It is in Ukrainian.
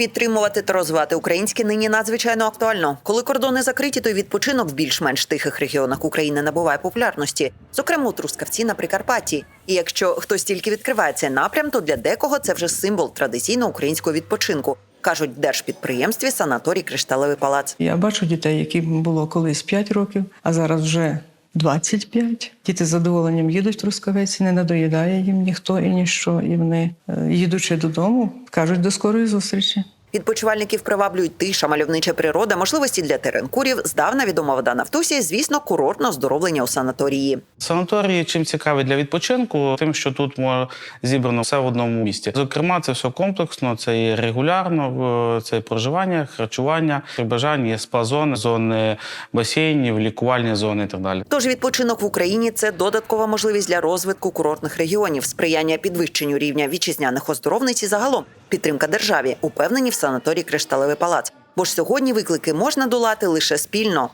Підтримувати та розвивати українське нині надзвичайно актуально. Коли кордони закриті, то й відпочинок в більш-менш тихих регіонах України набуває популярності, зокрема у Трускавці на Прикарпатті. І якщо хтось тільки відкриває цей напрям, то для декого це вже символ традиційно українського відпочинку. кажуть в держпідприємстві санаторій Кришталевий палац. Я бачу дітей, яким було колись 5 років, а зараз вже 25. Діти з задоволенням їдуть в Трускавець, не надоїдає їм ніхто і ніщо. І вони, е, їдучи додому, кажуть до скорої зустрічі. Відпочивальників приваблюють тиша, мальовнича природа, можливості для теренкурів, здавна відома вода Нафтусі, звісно, курортне оздоровлення у санаторії. Санаторії чим цікаві для відпочинку, тим, що тут зібрано все в одному місці. Зокрема, це все комплексно, це і регулярно, це і проживання, харчування, при бажанні є спа-зони, зони басейнів, лікувальні зони і так далі. Тож відпочинок в Україні це додаткова можливість для розвитку курортних регіонів, сприяння підвищенню рівня вітчизняних оздоровниць і загалом підтримка державі, упевнені в санаторії Кришталевий палац. Бо ж сьогодні виклики можна долати лише спільно.